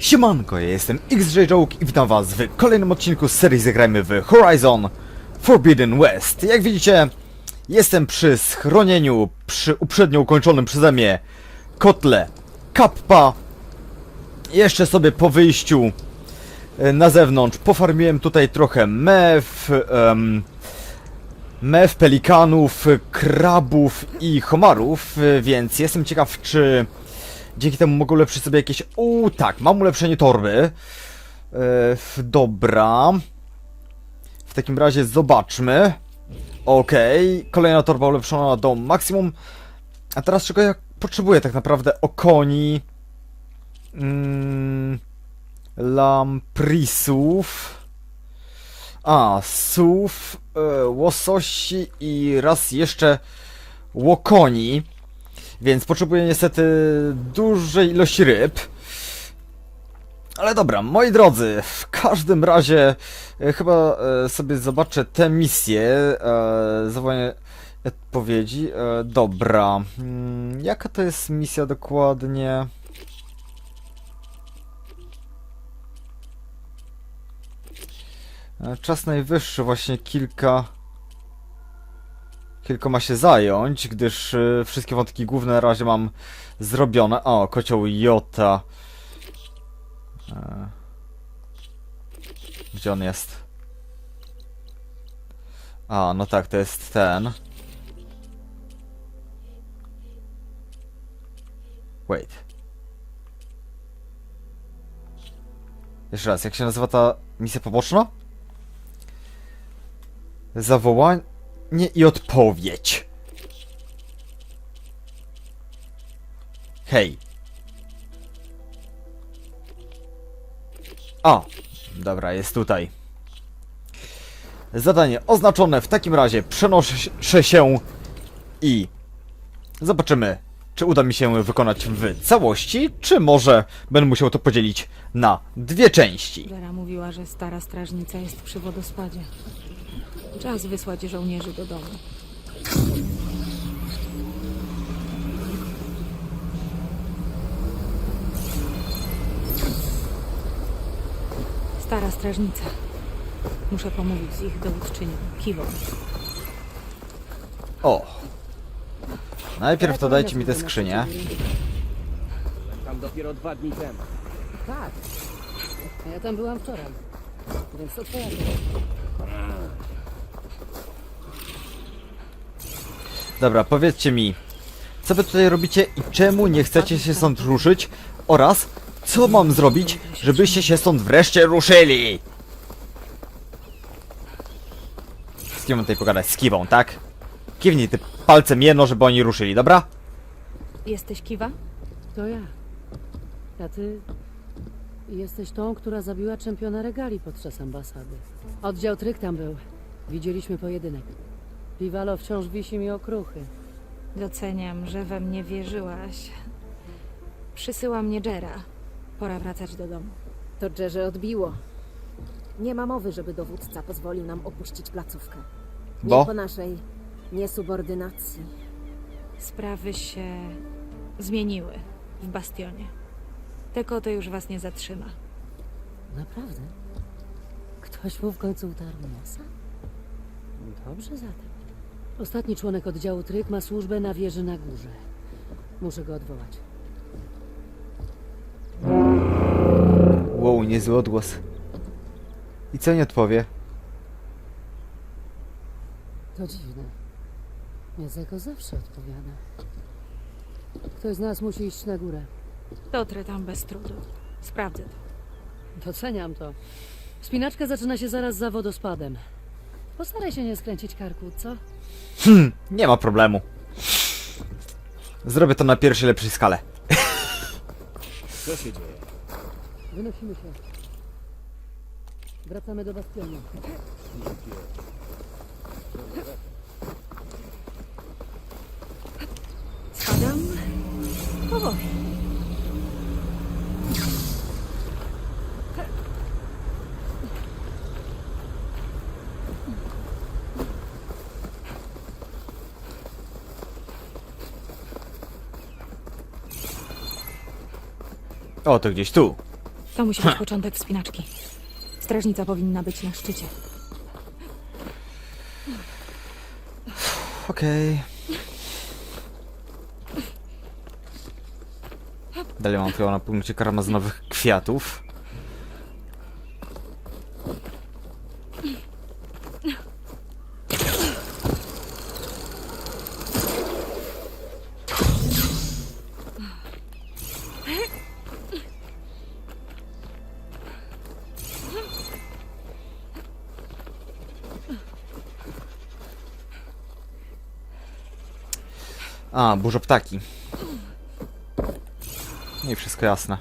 Siemanko, ja jestem XJ Joke i witam was w kolejnym odcinku z serii Zagrajmy w Horizon Forbidden West. Jak widzicie, jestem przy schronieniu, przy uprzednio ukończonym przeze mnie kotle Kappa. Jeszcze sobie po wyjściu e, na zewnątrz pofarmiłem tutaj trochę mew, em, mew, pelikanów, krabów i homarów, e, więc jestem ciekaw, czy dzięki temu mogę ulepszyć sobie jakieś... Uuu, tak, mam ulepszenie torby. F- dobra. W takim razie zobaczmy. Okej, kolejna torba ulepszona do maksimum. A teraz czego ja potrzebuję tak naprawdę? Okoni. Mm, lamprisów. A, sów, e, łososi i raz jeszcze łokoni. Więc potrzebuję niestety dużej ilości ryb. Ale dobra, moi drodzy, w każdym razie e, chyba e, sobie zobaczę tę misję. E, zawołanie odpowiedzi. Dobra. Mm, jaka to jest misja dokładnie? Czas najwyższy, właśnie kilka kilkoma się zająć, gdyż y, wszystkie wątki główne na razie mam zrobione. O, kocioł Jota. E, Gdzie on jest? A, no tak, to jest ten. Wait. Jeszcze raz, jak się nazywa ta misja poboczna? Zawołanie i odpowiedź. Hej. O, dobra, jest tutaj. Zadanie oznaczone. W takim razie przenoszę się i zobaczymy, czy uda mi się wykonać w całości, czy może będę musiał to podzielić na dwie części. Vera mówiła, że stara strażnica jest przy wodospadzie. Czas wysłać żołnierzy do domu. Stara strażnica. Muszę pomówić z ich dowódczynią, Kiwą. O. Najpierw to dajcie mi tę skrzynię. Tam dopiero dwa dni temu. Tak. A ja tam byłam wczoraj. Więc to twoja. Dobra, powiedzcie mi, co wy tutaj robicie i czemu nie chcecie się stąd ruszyć? Oraz, co mam zrobić, żebyście się stąd wreszcie ruszyli? Z kim mam tutaj pogadać? Z Kiwą, tak? Kiwnij ty palcem jedno, żeby oni ruszyli, dobra? Jesteś Kiwa? To ja. A ty jesteś tą, która zabiła czempiona regali podczas ambasady. Oddział Tryk tam był. Widzieliśmy pojedynek. Piwalo wciąż wisi mi okruchy. Doceniam, że we mnie wierzyłaś. Przysyła mnie Jera. Pora wracać do domu. To Jerze odbiło. Nie ma mowy, żeby dowódca pozwolił nam opuścić placówkę. Nie Bo? po naszej niesubordynacji. Sprawy się zmieniły w bastionie. Te koty już was nie zatrzyma. Naprawdę? Ktoś mu w końcu utarł nosa? Dobrze zatem. Ostatni członek oddziału Tryk ma służbę na wieży na górze. Muszę go odwołać. Wow, niezły odgłos. I co nie odpowie? To dziwne. Jezeko zawsze odpowiada. Ktoś z nas musi iść na górę. Dotrę tam bez trudu. Sprawdzę to. Doceniam to. Spinaczka zaczyna się zaraz za wodospadem. Postaraj się nie skręcić karku, co? Nie ma problemu. Zrobię to na pierwszej lepszej skale. Co się dzieje? Wynosimy się. Wracamy do bastionu. Spadam powoli. O, to gdzieś tu. To musi być początek wspinaczki. Strażnica powinna być na szczycie. Okej. Dalej mam chyba na punkcie karmazynowych kwiatów. A, burza ptaki. No i wszystko jasne.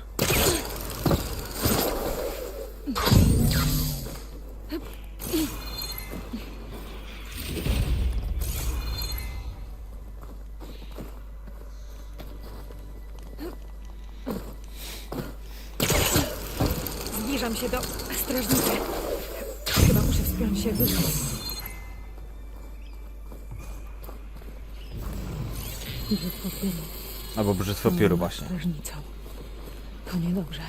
Zbliżam się do strażnicy. Chyba muszę wspiąć się wyżej. Brzytwo pióru. Albo brzytwo pióru właśnie. Strażnicą. To niedobrze.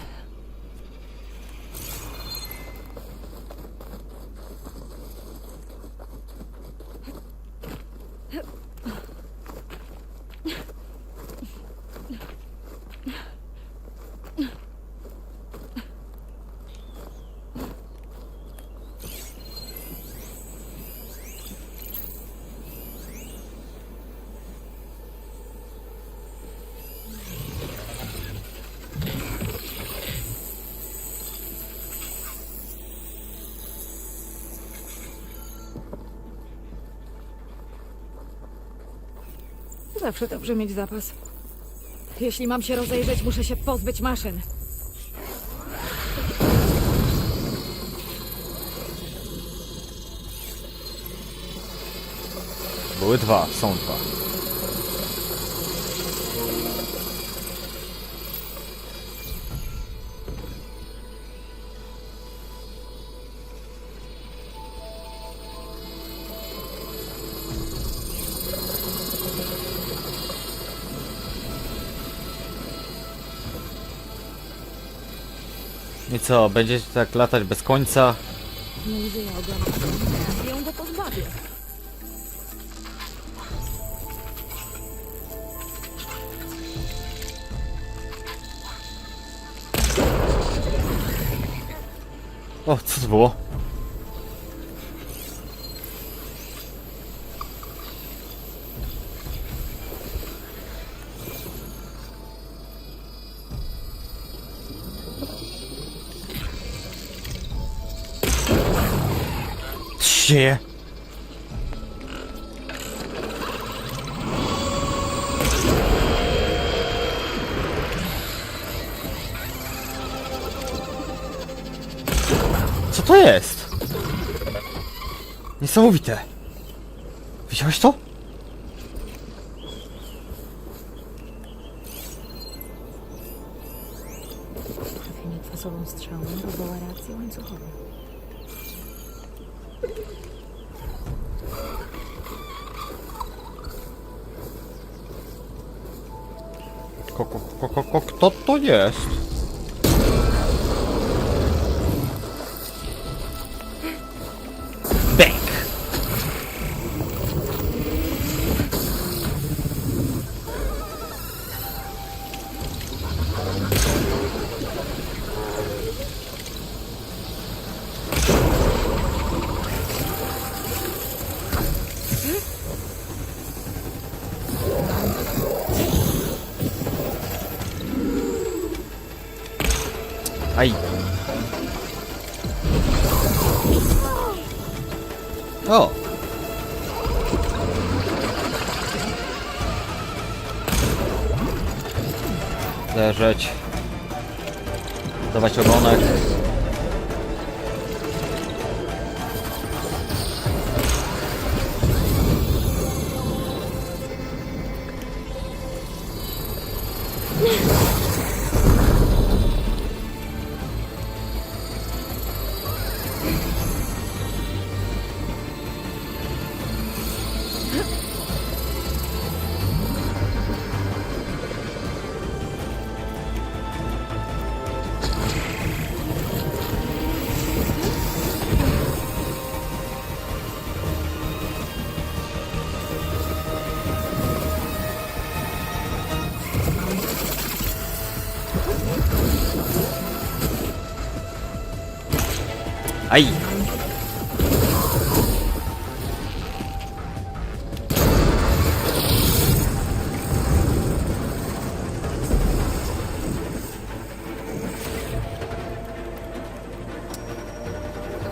Zawsze dobrze mieć zapas. Jeśli mam się rozejrzeć, muszę się pozbyć maszyn. Były dwa, są dwa. Co, będziecie tak latać bez końca? Nie widzę ja oglądam. Ja ją go pozbawię. O, co to było? Dzieje? Co to jest? Niesamowite. Widziałeś to? Trafienie kwasową strzałą wywoła reakcję łańcuchową. To jest? Leżeć. Dawać ogonek.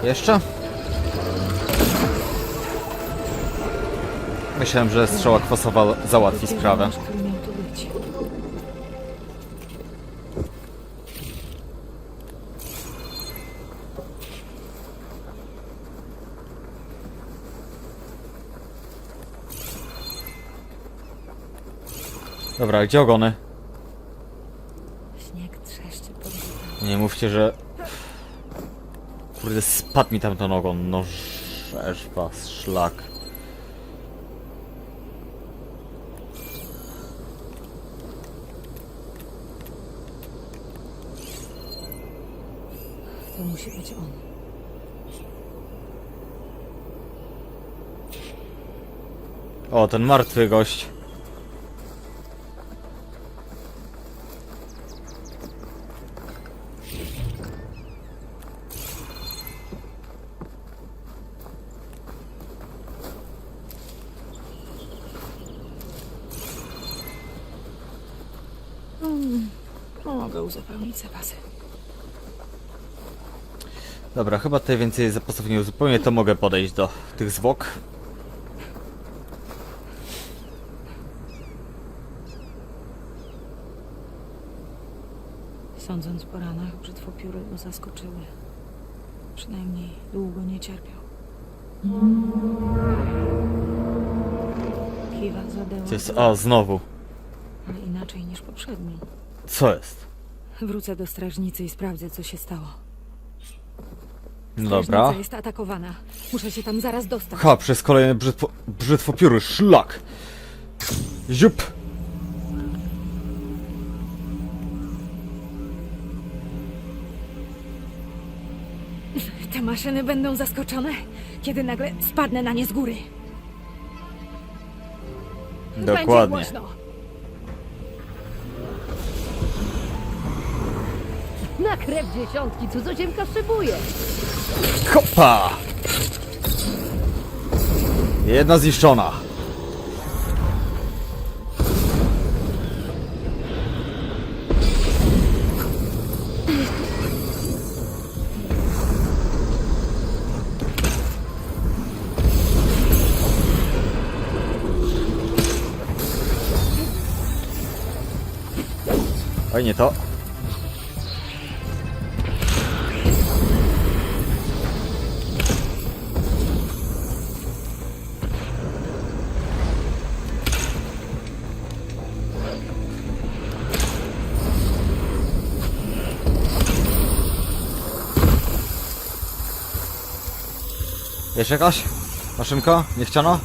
Jeszcze? Myślałem, że strzała kwasowa załatwi sprawę. Dobra, gdzie ogony? Nie mówcie, że... Kurde, spadł mi tam ten ogon. No, was, szlak. To musi być on. O, ten martwy gość. Mogę uzupełnić zapasy. Dobra, chyba tutaj więcej zapasów nie uzupełnię, to mogę podejść do tych zwłok. Sądząc po ranach, brzytwopióry go zaskoczyły. Przynajmniej długo nie cierpiał. Kiwa zadeła, To jest... A, znowu. Ale inaczej niż poprzedni. Co jest? Wrócę do strażnicy i sprawdzę, co się stało. Dobra. Strażnica jest atakowana. Muszę się tam zaraz dostać. Ha, przez kolejny brzytwo... brzytwopióry, szlak! Ziup! Te maszyny będą zaskoczone, kiedy nagle spadnę na nie z góry. Będzie Dokładnie. głośno. Na krew dziesiątki cudzoziemka szybuje. Hopa! Jedna zniszczona. Oj, nie to. Jest jakaś? Maszynka? Niechciana?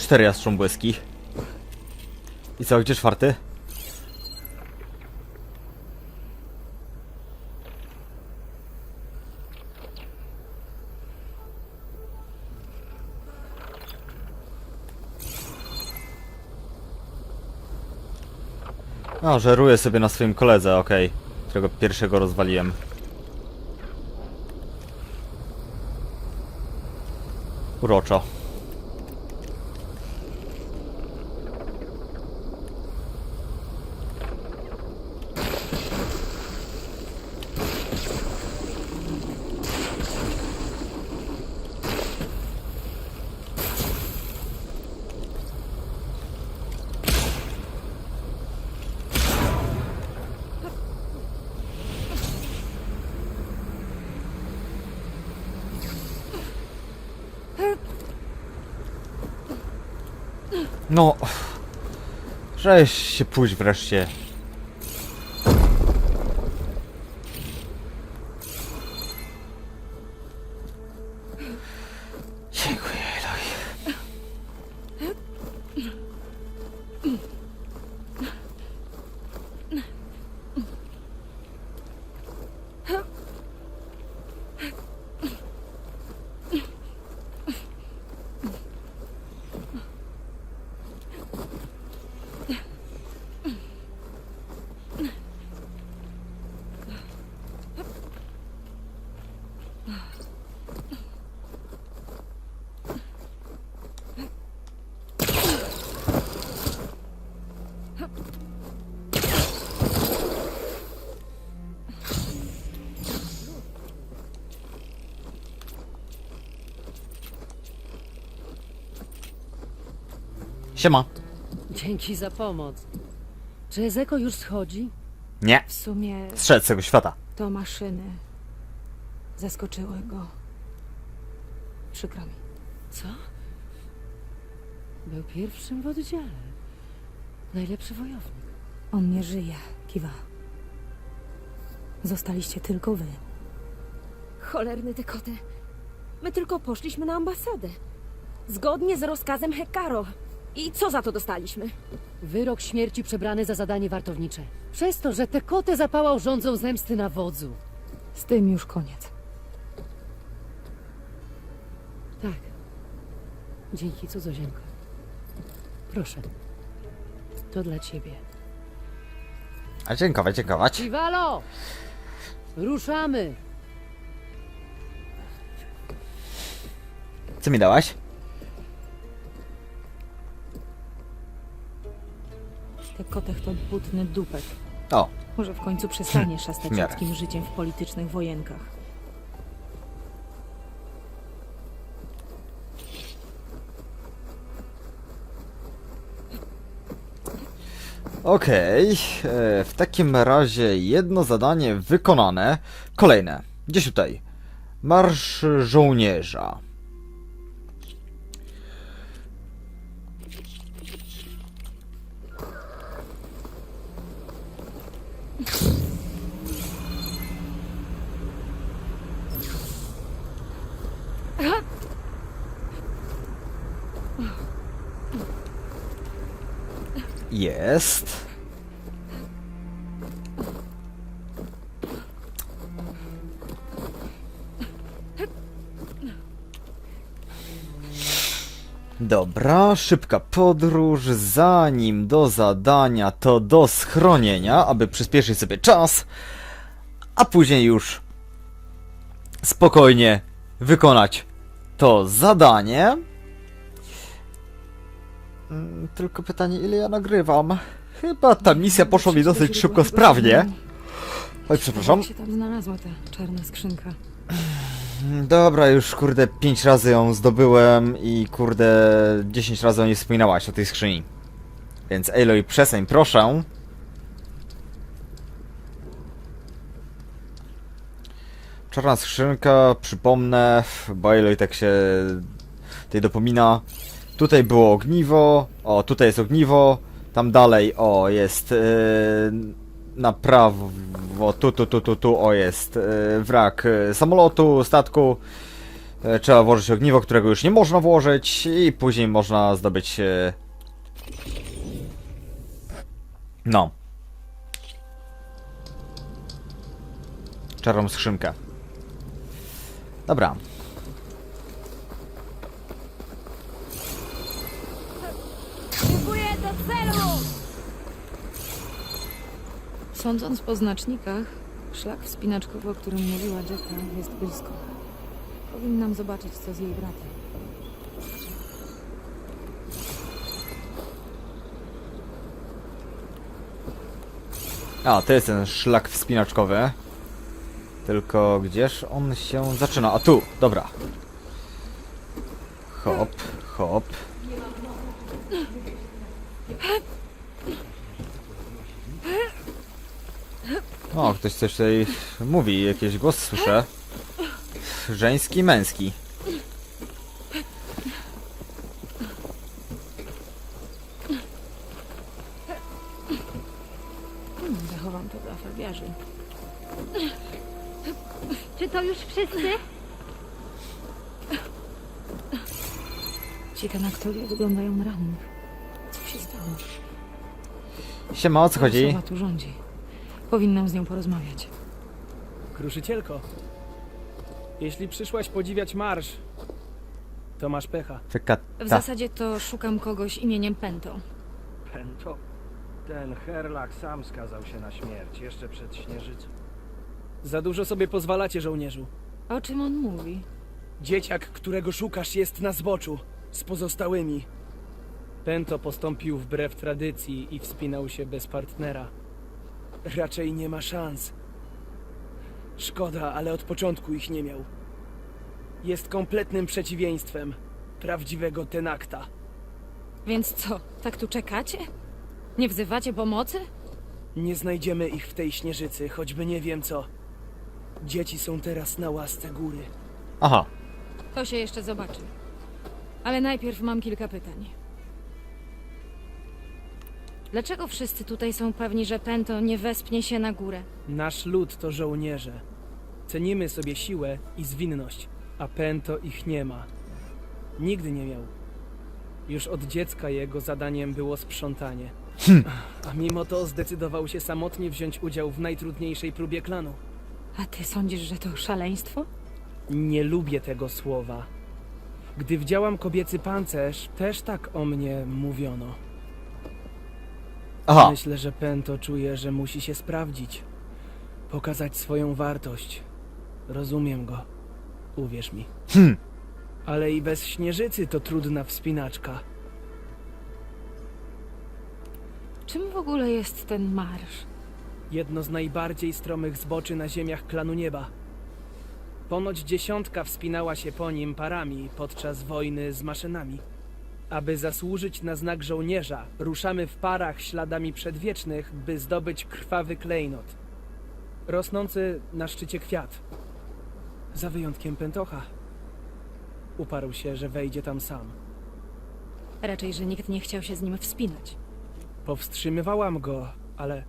Były cztery jastrząbłyski. I co, gdzie czwarty? No, żeruję sobie na swoim koledze, okej. Którego pierwszego rozwaliłem. Uroczo. No. Żeś się pójść wreszcie. Siema. Dzięki za pomoc. Czy Ezeko już schodzi? Nie. W sumie Strzec z tego świata. to maszyny zaskoczyły go. Przykro mi. Co? Był pierwszym w oddziale. Najlepszy wojownik. On nie żyje, Kiwa. Zostaliście tylko wy. Cholerny ty koty. My tylko poszliśmy na ambasadę. Zgodnie z rozkazem Hekaro. I co za to dostaliśmy? Wyrok śmierci przebrany za zadanie wartownicze. Przez to, że te koty zapałał rządzą zemsty na wodzu. Z tym już koniec. Tak. Dzięki, cudzoziemko. Proszę. To dla ciebie. A dziękować, dziękować. Iwalo! Ruszamy! Co mi dałaś? Kotech to butny dupek. O, Może w końcu przestanie szastać w miarę. ludzkim życiem w politycznych wojenkach. Okej, e, w takim razie jedno zadanie wykonane. Kolejne, gdzieś tutaj. Marsz żołnierza. Jest. Dobra, szybka podróż, zanim do zadania, to do schronienia, aby przyspieszyć sobie czas, a później już spokojnie wykonać to zadanie. Mm, Tylko pytanie, ile ja nagrywam? Chyba ta misja poszła mi dosyć szybko, sprawnie. Oj, przepraszam. Jak się tam znalazła ta czarna skrzynka? Dobra, już kurde 5 razy ją zdobyłem i kurde 10 razy o niej wspominałaś o tej skrzyni. Więc Aloy, przestań, proszę. Czarna skrzynka, przypomnę, bo Aloy tak się tutaj dopomina. Tutaj było ogniwo, o tutaj jest ogniwo, tam dalej, o jest yy, na prawo, tu, tu, tu, tu, tu, o jest yy, wrak yy, samolotu, statku. Yy, trzeba włożyć ogniwo, którego już nie można włożyć i później można zdobyć yy, no czarną skrzynkę. Dobra. Dziękuję do celu! Sądząc po znacznikach, szlak wspinaczkowy, o którym mówiła Jacka, jest blisko. Powinnam zobaczyć, co z jej bratem. A, to jest ten szlak wspinaczkowy. Tylko gdzież on się zaczyna? A tu, dobra. Hop, hop. O, ktoś coś tutaj mówi, jakiś głos słyszę. Żeński, męski. Siema, o co chodzi? Osoba tu rządzi. Powinnam z nią porozmawiać. Kruszycielko. Jeśli przyszłaś podziwiać marsz, to masz pecha. W Wykata. zasadzie to szukam kogoś imieniem Pento. Pento? Ten Herlak sam skazał się na śmierć jeszcze przed śnieżycą. Za dużo sobie pozwalacie, żołnierzu. O czym on mówi? Dzieciak, którego szukasz, jest na zboczu. Z pozostałymi. Pento postąpił wbrew tradycji i wspinał się bez partnera. Raczej nie ma szans. Szkoda, ale od początku ich nie miał. Jest kompletnym przeciwieństwem prawdziwego Tenakta. Więc co, tak tu czekacie? Nie wzywacie pomocy? Nie znajdziemy ich w tej śnieżycy, choćby nie wiem co. Dzieci są teraz na łasce góry. Aha. To się jeszcze zobaczy. Ale najpierw mam kilka pytań. Dlaczego wszyscy tutaj są pewni, że Pento nie wespnie się na górę? Nasz lud to żołnierze. Cenimy sobie siłę i zwinność, a Pento ich nie ma. Nigdy nie miał. Już od dziecka jego zadaniem było sprzątanie. A mimo to zdecydował się samotnie wziąć udział w najtrudniejszej próbie klanu. A ty sądzisz, że to szaleństwo? Nie lubię tego słowa. Gdy wdziałam kobiecy pancerz, też tak o mnie mówiono. Aha. Myślę, że Pento czuje, że musi się sprawdzić. Pokazać swoją wartość. Rozumiem go. Uwierz mi. Hmm. Ale i bez śnieżycy to trudna wspinaczka. Czym w ogóle jest ten marsz? Jedno z najbardziej stromych zboczy na ziemiach klanu nieba. Ponoć dziesiątka wspinała się po nim parami podczas wojny z maszynami. Aby zasłużyć na znak żołnierza, ruszamy w parach śladami przedwiecznych, by zdobyć krwawy klejnot. Rosnący na szczycie kwiat. Za wyjątkiem Pentocha. Uparł się, że wejdzie tam sam. Raczej, że nikt nie chciał się z nim wspinać. Powstrzymywałam go, ale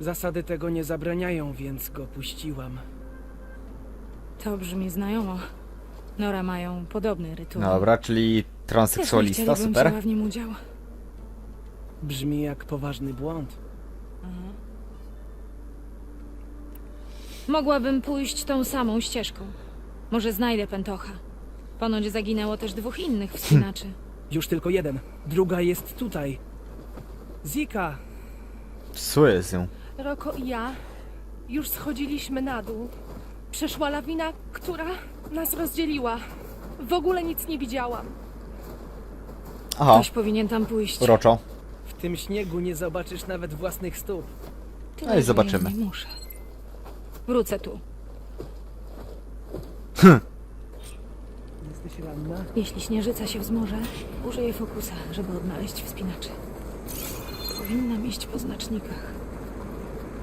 zasady tego nie zabraniają, więc go puściłam. To brzmi znajomo. Nora mają podobny rytuał. Dobra, czyli Też nie transseksualista, chciałabym super. wzięła w nim udział. Brzmi jak poważny błąd. Mogłabym pójść tą samą ścieżką. Może znajdę Pentocha. Ponoć zaginęło też dwóch innych wspinaczy. Już tylko jeden. Druga jest tutaj. Zika! Psuje się. Roko i ja już schodziliśmy na dół. Przeszła lawina, która nas rozdzieliła. W ogóle nic nie widziałam. Aha. Ktoś powinien tam pójść. Uroczo. W tym śniegu nie zobaczysz nawet własnych stóp. Tyle, No i że zobaczymy. Ja nie muszę. Wrócę tu. Jesteś ranna? Jeśli śnieżyca się wzmoże, użyję fokusa, żeby odnaleźć wspinaczy. Powinnam iść po znacznikach.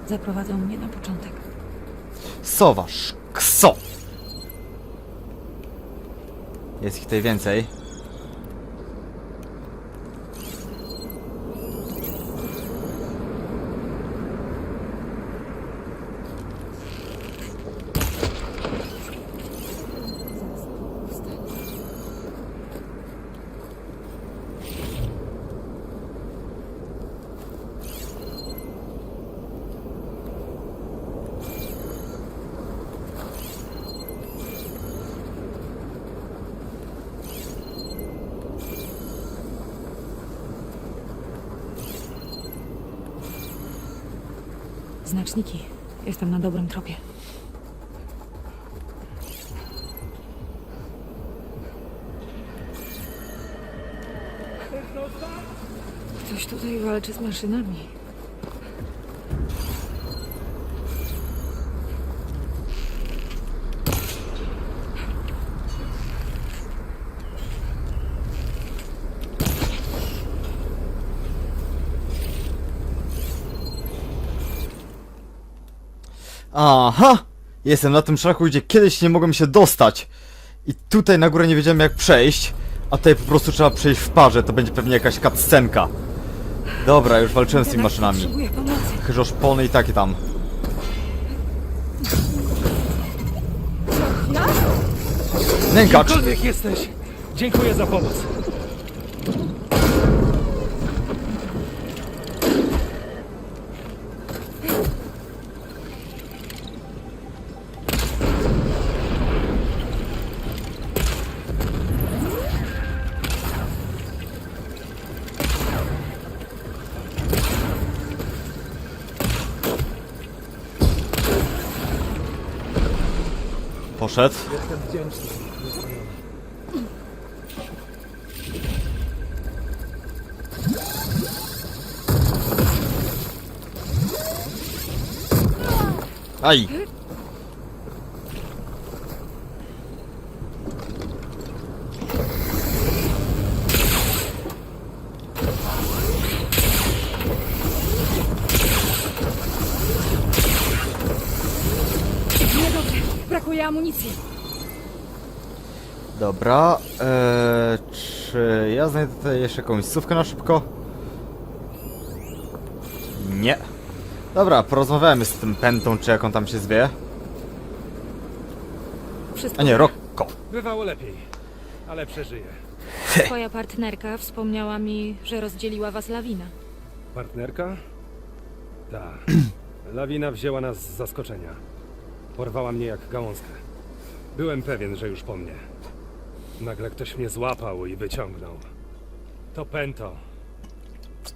Zaprowadzą mnie na początek. Sowasz. Kso. Jest ich tutaj więcej. Znaczniki. Jestem na dobrym tropie. Ktoś tutaj walczy z maszynami. Aha! Jestem na tym szlaku, gdzie kiedyś nie mogłem się dostać. I tutaj na górę nie wiedziałem jak przejść. A tutaj po prostu trzeba przejść w parze, to będzie pewnie jakaś cutscenka. Dobra, już walczyłem z tymi maszynami. Chyżo szpony i takie tam. Nękacz! Jesteś, dziękuję za pomoc. Poszedł. Jestem wdzięczny. Aj! Dobra, eee, czy ja znajdę tutaj jeszcze jakąś słówkę na szybko? Nie. Dobra, porozmawiamy z tym Pentą, czy jak on tam się zwie. Wszystko A nie, Rocco. Bywało lepiej, ale przeżyję. Twoja partnerka wspomniała mi, że rozdzieliła was lawina. Partnerka? Ta. Lawina wzięła nas z zaskoczenia. Porwała mnie jak gałązkę. Byłem pewien, że już po mnie. Nagle ktoś mnie złapał i wyciągnął. To Pento.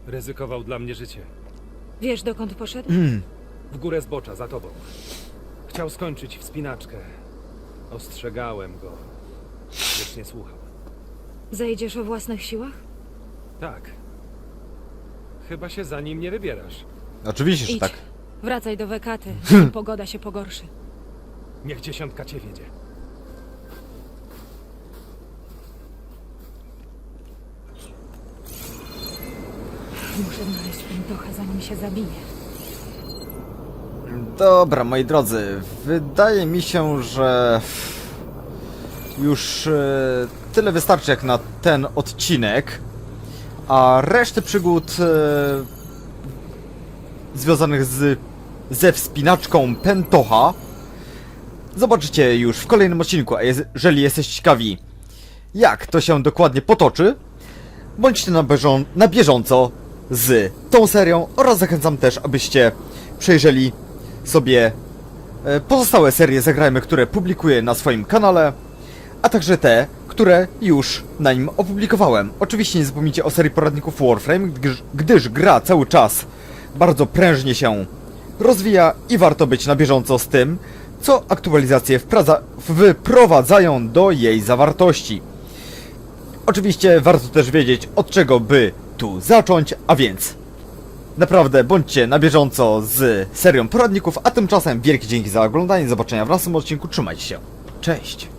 Ryzykował dla mnie życie. Wiesz, dokąd poszedł? W górę zbocza, za tobą. Chciał skończyć wspinaczkę. Ostrzegałem go. Lecz nie słuchał. Zejdziesz o własnych siłach? Tak. Chyba się za nim nie wybierasz. Oczywiście, że Idź. tak. Wracaj do Wekaty, pogoda się pogorszy. Niech dziesiątka cię wiedzie. Muszę znaleźć Pentocha, zanim się zabije. Dobra, moi drodzy, wydaje mi się, że już e, tyle wystarczy jak na ten odcinek, a resztę przygód e, związanych z, ze wspinaczką Pentocha zobaczycie już w kolejnym odcinku, a jeżeli jesteście ciekawi jak to się dokładnie potoczy, bądźcie na, na bieżąco z tą serią oraz zachęcam też, abyście przejrzeli sobie e, pozostałe serie Zagrajmy, które publikuję na swoim kanale, a także te, które już na nim opublikowałem. Oczywiście nie zapomnijcie o serii poradników Warframe, gdyż, gdyż gra cały czas bardzo prężnie się rozwija i warto być na bieżąco z tym, co aktualizacje wprowadzają do jej zawartości. Oczywiście warto też wiedzieć od czego by tu zacząć, a więc Naprawdę, bądźcie na bieżąco z serią poradników, a tymczasem wielkie dzięki za oglądanie, zobaczenia w następnym odcinku, trzymajcie się. Cześć!